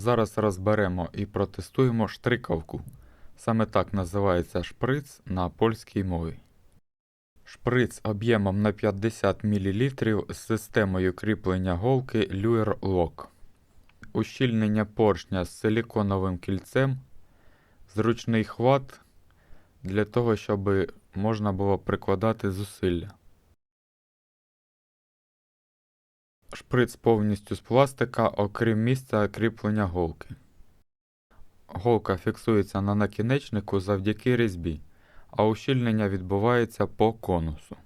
Зараз розберемо і протестуємо штрикавку. Саме так називається шприц на польській мові. Шприц об'ємом на 50 мл з системою кріплення голки Luer Lock. Ущільнення поршня з силіконовим кільцем, зручний хват для того, щоб можна було прикладати зусилля. Шприц повністю з пластика, окрім місця кріплення голки. Голка фіксується на накінечнику завдяки різьбі, а ущільнення відбувається по конусу.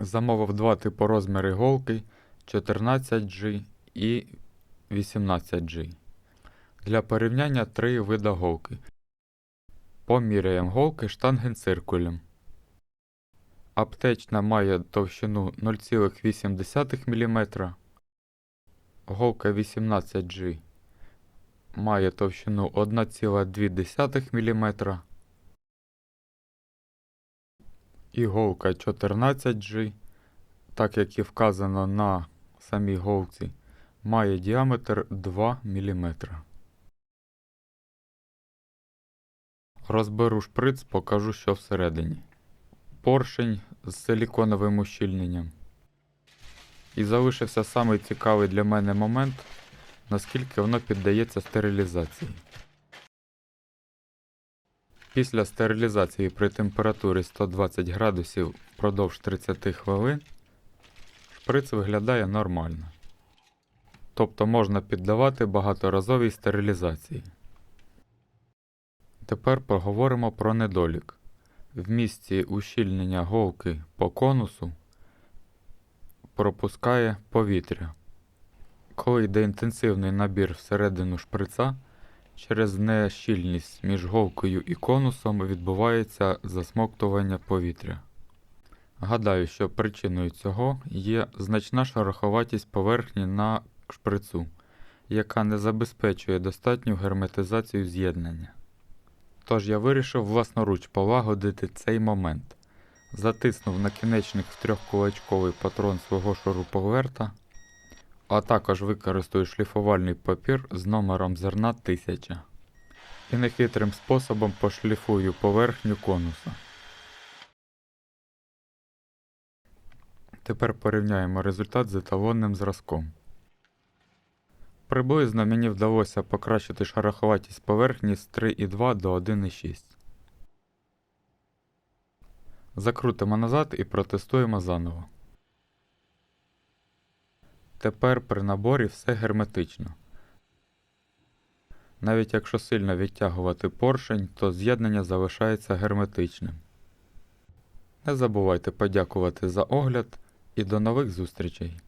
Замовив два типу розміри голки 14G і 18G. Для порівняння три вида голки. Поміряємо голки штангенциркулем. Аптечна має товщину 0,8 мм. Голка 18G має товщину 1,2 мм. І голка 14G, так як і вказано на самій голці, має діаметр 2 мм. Розберу шприц, покажу, що всередині. Поршень з силіконовим ущільненням. І залишився самий цікавий для мене момент, наскільки воно піддається стерилізації. Після стерилізації при температурі 120 градусів впродовж 30 хвилин шприц виглядає нормально. Тобто можна піддавати багаторазовій стерилізації. Тепер поговоримо про недолік. В місці ущільнення голки по конусу пропускає повітря. Коли йде інтенсивний набір всередину шприца, через нещільність між голкою і конусом відбувається засмоктування повітря. Гадаю, що причиною цього є значна шероховатість поверхні на шприцу, яка не забезпечує достатню герметизацію з'єднання. Тож я вирішив власноруч полагодити цей момент. Затиснув накінечник в трьохкулачковий патрон свого шуруповерта, а також використаю шліфувальний папір з номером зерна 1000 і нехитрим способом пошліфую поверхню конуса. Тепер порівняємо результат з еталонним зразком. Приблизно мені вдалося покращити шероховатість поверхні з 3,2 до 1,6. Закрутимо назад і протестуємо заново. Тепер при наборі все герметично. Навіть якщо сильно відтягувати поршень, то з'єднання залишається герметичним. Не забувайте подякувати за огляд і до нових зустрічей!